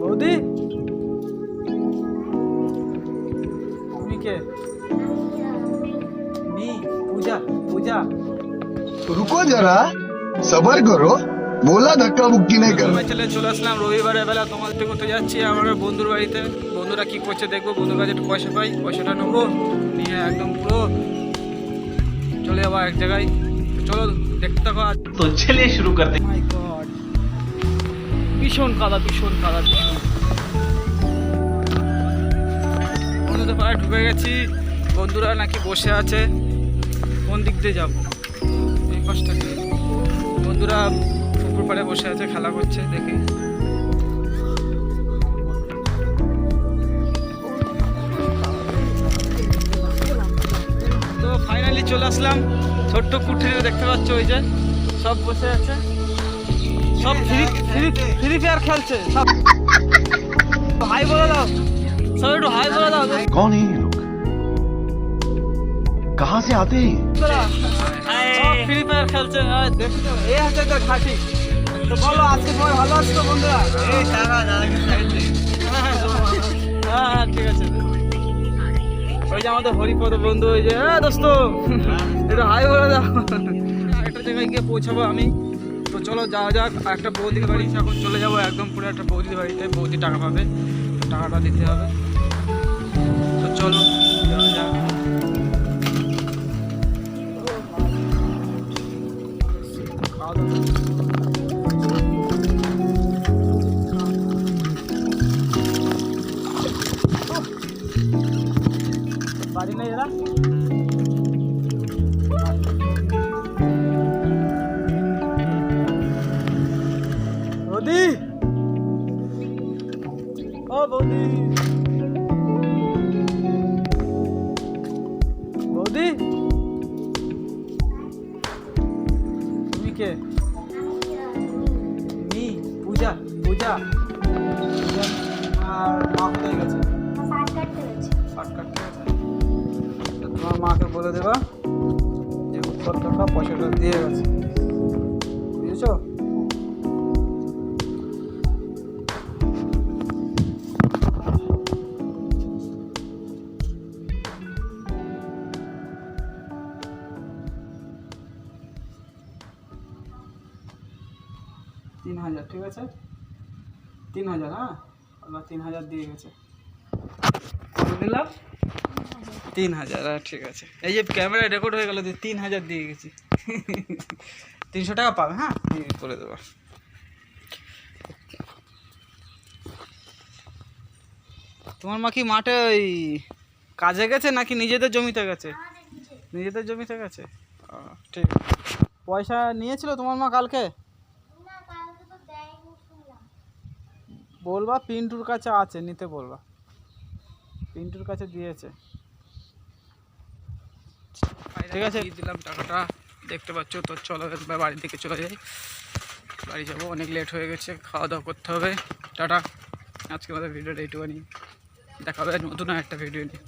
বৌদি? তুমি কে মি পূজা পূজা। রুকো যারা সবার করো বলা ধাক্কা মুক্তি নেই করো চলে চলে আসলাম রবিবারে বেলা তোমার থেকে করতে যাচ্ছি আমার বন্ধুর বাড়িতে। বন্ধুরা কি করছে দেখব বন্ধুর কাছে একটু পয়সা পাই পয়সাটা নেব নিয়ে একদম পুরো চলে যাব এক জায়গায়। চলো দেখতে থাকো তো চলে শুরু করতে। oh ভীষণ কাদা ভীষণ কাদা বন্ধুদের পাড়ায় ঢুকে গেছি। বন্ধুরা নাকি বসে আছে। কোন দিক দিয়ে যাব? এই কষ্ট বন্ধুরা পুকুর পাড়ে বসে আছে, খেলা করছে, দেখি। তো ফাইনালি চলে আসলাম। ছোট্ট কুঠিরে দেখতে পাচ্ছ ওই যে, সব বসে আছে। সব ফ্রি ফ্রি ফ্রি ফায়ার খেলছে সব হাই বলে দাও সব একটু হাই বলে দাও कौन है ये लोग कहाँ से आते हैं সব ফ্রি ফায়ার খেলছে আর দেখছো এই হচ্ছে তো খাঁটি তো বলো আজকে সবাই ভালো আছো তো বন্ধুরা হ্যাঁ হ্যাঁ ঠিক আছে ওই যে আমাদের হরিপদ বন্ধু ওই যে হ্যাঁ দোস্ত একটু হাই বলে দাও একটা জায়গায় গিয়ে পৌঁছাবো আমি তো চলো যাওয়া যাক। আর একটা বৌদির বাড়ি এখন চলে যাব, একদম পুরো একটা বৌদির বাড়িতে। বৌদি টাকা পাবে, তো টাকাটা দিতে হবে। তো চলো, যাওয়া যাক। খাওয়া দাওয়া বাড়ি নেই এরা? বৌদি। বৌদি? তুমি কে? মি, পূজা পূজা। আর মা কোথায় গেছে? তোমার মাকে বলে দেবা যে টাকা পয়সাটা দিয়ে গেছে। বুঝেছ? তিন হাজার ঠিক আছে? তিন হাজার হ্যাঁ? আল্লাহ তিন হাজার দিয়ে গেছে। দিলাম তিন হাজার হ্যাঁ ঠিক আছে। এই যে ক্যামেরায় রেকর্ড হয়ে গেল যে তিন হাজার দিয়ে গেছি। তিনশো টাকা পাবে হ্যাঁ? করে দেবো। তোমার মা কি মাঠে ওই কাজে গেছে নাকি নিজেদের জমিতে গেছে? নিজেদের জমিতে গেছে? ঠিক পয়সা নিয়েছিল তোমার মা কালকে? বলবা, পিন্টুর কাছে আছে, নিতে বলবা। পিন্টুর কাছে দিয়েছে। ঠিক আছে। দিলাম টাকাটা। দেখতে পাচ্ছ, তো চলো, এবার বাড়ির দিকে চলে যাই। বাড়ি যাব, অনেক লেট হয়ে গেছে, খাওয়া দাওয়া করতে হবে। টাটা। আজকে আমাদের ভিডিওটা এইটুখানি। দেখা হবে নতুন একটা ভিডিও নিয়ে।